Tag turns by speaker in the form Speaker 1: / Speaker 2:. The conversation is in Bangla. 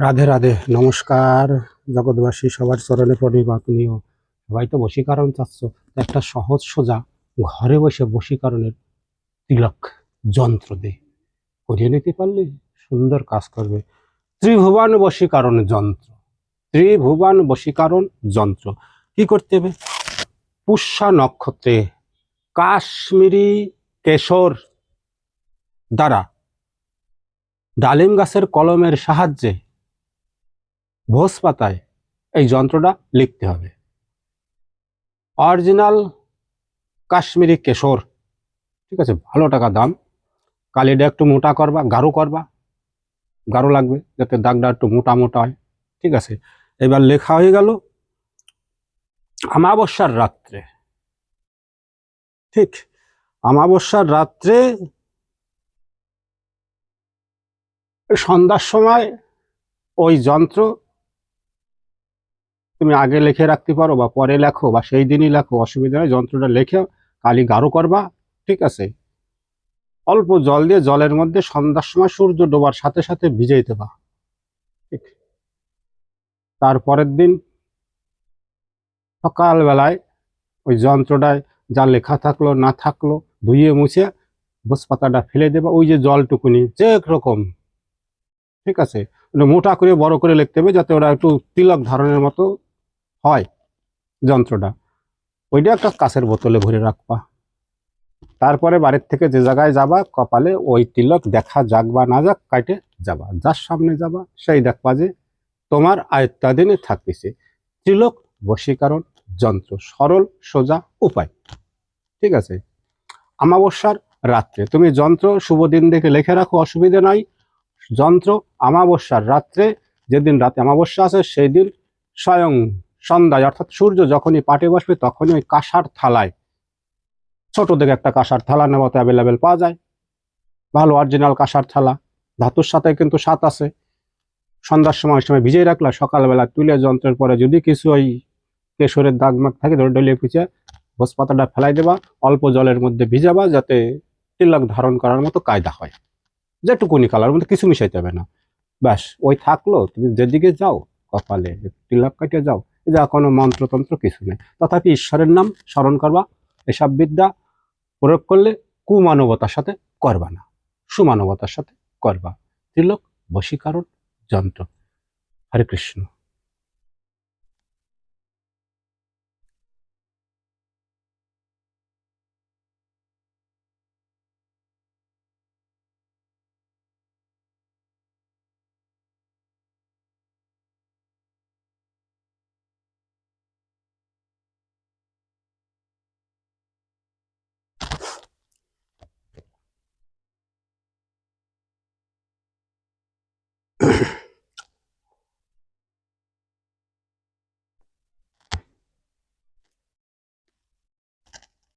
Speaker 1: রাধে রাধে। নমস্কার। জগৎবাসী, সবার চরণে প্রণিপাত নিও সবাই তো বশীকরণ চাচ্ছ। একটা সহজ সোজা ঘরে বসে বশীকরণের তিলক যন্ত্র দে। করিয়ে নিতে পারলে সুন্দর কাজ করবে। ত্রিভুবন বশীকরণ যন্ত্র। ত্রিভুবন বশীকরণ যন্ত্র। কি করতে হবে? পুষ্যা নক্ষত্রে কাশ্মীরি কেশর দ্বারা ডালিম গাছের কলমের সাহায্যে ভোজ পাতায় এই যন্ত্রটা লিখতে হবে। অরিজিনাল কাশ্মীরি কেশর, ঠিক আছে, ভালো টাকা দাম। কালিটা একটু মোটা করবা, গাঢ় করবা, গাঢ় লাগবে, যাতে দাগটা একটু মোটা মোটা হয়, ঠিক আছে। এবার লেখা হয়ে গেল আমাবস্যার রাত্রে। ঠিক আমাবস্যার রাত্রে সন্ধ্যার সময় ওই যন্ত্র তুমি আগে লিখে রাখতে পারো বা পরে লেখো বা সেই দিনই লেখো, অসুবিধা নেই, যন্ত্রটা লিখে কালি গাঢ় করবা, ঠিক আছে? অল্প জল দিয়ে জলের মধ্যে সন্ধ্যার সময় সূর্য ডোবার সাথে সাথে ভিজে দেবা, ঠিক? তারপরের দিন সকালবেলায় ওই যন্ত্রটায় যা লেখা থাকল, না থাকল, ধুয়ে মুছে বস পাতাটা ফেলে দেবা, ওই যে জলটুকুনি, যে রকম, ঠিক আছে? মোটা করে, বড় করে লিখতে হবে যাতে ওরা একটু তিলক ধারণের মতো হয় যন্ত্রটা। ওইটা একটা কাছের বোতলে ভরে রাখবা। তারপরে বাড়ির থেকে যে জায়গায় যাবা, কপালে ওই তিলক দেখা যাক বা না যাক কাটে যাবা। যার সামনে যাবা, সেই দেখবা যে তোমার আয়ত্তাধীনে থাকতেছে। তিলক বশীকরণ যন্ত্র, সরল, সোজা উপায়। ঠিক আছে? আমাবস্যার রাত্রে। তুমি যন্ত্র শুভ দিন দেখে লেখে রাখো, অসুবিধে নাই। যন্ত্র আমাবস্যার রাত্রে, যেদিন রাতে আমাবস্যা আছে, সেই দিন স্বয়ং সন্ধ্যায়, অর্থাৎ সূর্য যখনই পাটে বসবে তখনই ওই কাঁসার থালায়, ছোট থেকে একটা কাঁসার থালা নেওয়া তো অ্যাভেলেবেল পাওয়া যায়। ভালো অরিজিনাল কাঁসার থালা, ধাতুর সাথে কিন্তু সাত আছে। সন্ধ্যার সময় সময় ভিজিয়ে রাখলা সকালবেলা তুলে যন্ত্রের পরে যদি কিছু ওই কেশরের দাগ মাগ থাকে ধরে ডলিয়ে পিছিয়ে ভোজ পাতাটা ফেলাই দেবা, অল্প জলের মধ্যে ভিজাবা যাতে তিলক ধারণ করার মতো কায়দা হয়। যেটুকুনি কালার মধ্যে কিছু মিশাইতে হবে না। ব্যাস, ওই থাকল, তুমি যেদিকে যাও কপালে, তিলক কাটিয়ে যাও যা কোনো মন্ত্রতন্ত্র কিছু নেই। তথাপি ঈশ্বরের নাম স্মরণ করবা এসব বিদ্যা প্রয়োগ করলে কুমানবতার সাথে করবা না। সুমানবতার সাথে করবা। ত্রিলোক বশীকরণ যন্ত্র। হরে কৃষ্ণ।